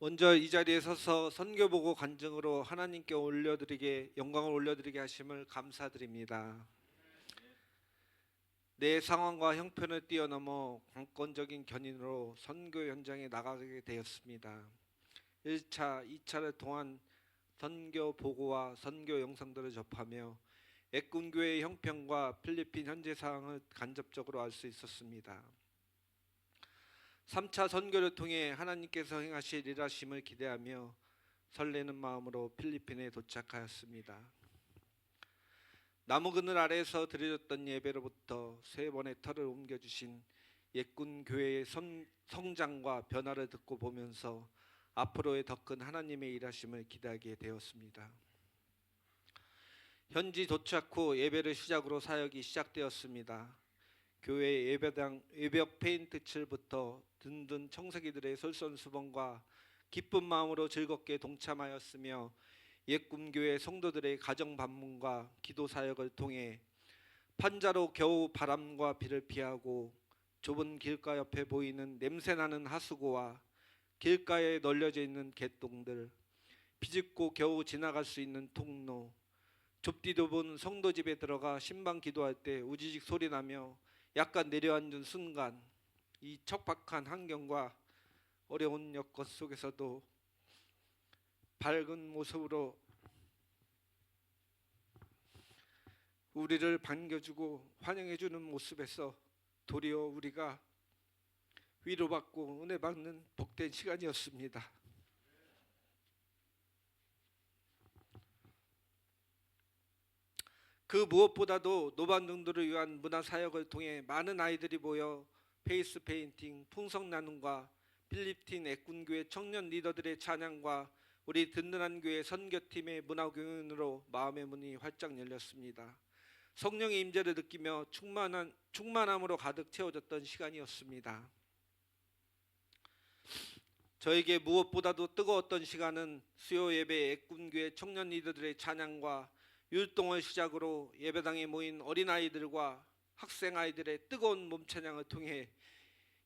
먼저 이 자리에 서서 선교 보고 간증으로 하나님께 올려드리게 영광을 올려드리게 하심을 감사드립니다. 내 상황과 형편을 뛰어넘어 관건적인 견인으로 선교 현장에 나가게 되었습니다. 1차, 2차를 통한 선교 보고와 선교 영상들을 접하며 애꾼교회의 형편과 필리핀 현재 상황을 간접적으로 알 수 있었습니다. 3차 선교를 통해 하나님께서 행하실 일하심을 기대하며 설레는 마음으로 필리핀에 도착하였습니다. 나무 그늘 아래에서 드려졌던 예배로부터 세 번의 털을 옮겨주신 옛군 교회의 선- 성장과 변화를 듣고 보면서 앞으로의 더 큰 하나님의 일하심을 기대하게 되었습니다. 현지 도착 후 예배를 시작으로 사역이 시작되었습니다. 교회 예배당 예벽 페인트 칠부터 든든 청소기들의 솔선수범과 기쁜 마음으로 즐겁게 동참하였으며 옛 꿈교회 성도들의 가정 방문과 기도 사역을 통해 판자로 겨우 바람과 비를 피하고 좁은 길가 옆에 보이는 냄새나는 하수구와 길가에 널려져 있는 개똥들 비집고 겨우 지나갈 수 있는 통로 좁디 좁은 성도 집에 들어가 신방 기도할 때 우지직 소리 나며 약간 내려앉은 순간 이 척박한 환경과 어려운 여건 속에서도 밝은 모습으로 우리를 반겨주고 환영해주는 모습에서 도리어 우리가 위로받고 은혜 받는 복된 시간이었습니다. 그 무엇보다도 노반등들을 위한 문화 사역을 통해 많은 아이들이 모여 페이스 페인팅, 풍성 나눔과 필리핀 애꾼교회 청년 리더들의 찬양과 우리 든든한 교회 선교팀의 문화 공연으로 마음의 문이 활짝 열렸습니다. 성령의 임재를 느끼며 충만한 충만함으로 가득 채워졌던 시간이었습니다. 저에게 무엇보다도 뜨거웠던 시간은 수요 예배 애꾼교회 청년 리더들의 찬양과 율동을 시작으로 예배당에 모인 어린아이들과 학생 아이들의 뜨거운 몸 찬양을 통해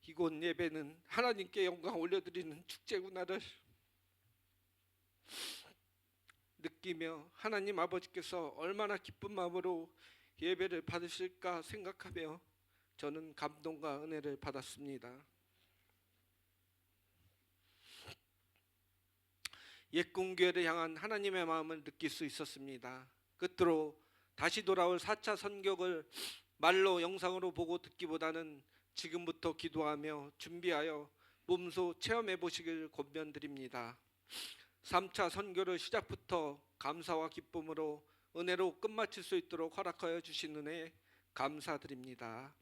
이곳 예배는 하나님께 영광 올려드리는 축제구나를 느끼며 하나님 아버지께서 얼마나 기쁜 마음으로 예배를 받으실까 생각하며 저는 감동과 은혜를 받았습니다. 옛 공교회를 향한 하나님의 마음을 느낄 수 있었습니다. 끝으로 다시 돌아올 4차 선격을 말로 영상으로 보고 듣기보다는 지금부터 기도하며 준비하여 몸소 체험해 보시길 권면드립니다. 3차 선교를 시작부터 감사와 기쁨으로 은혜로 끝마칠 수 있도록 허락하여 주신 은혜 감사드립니다.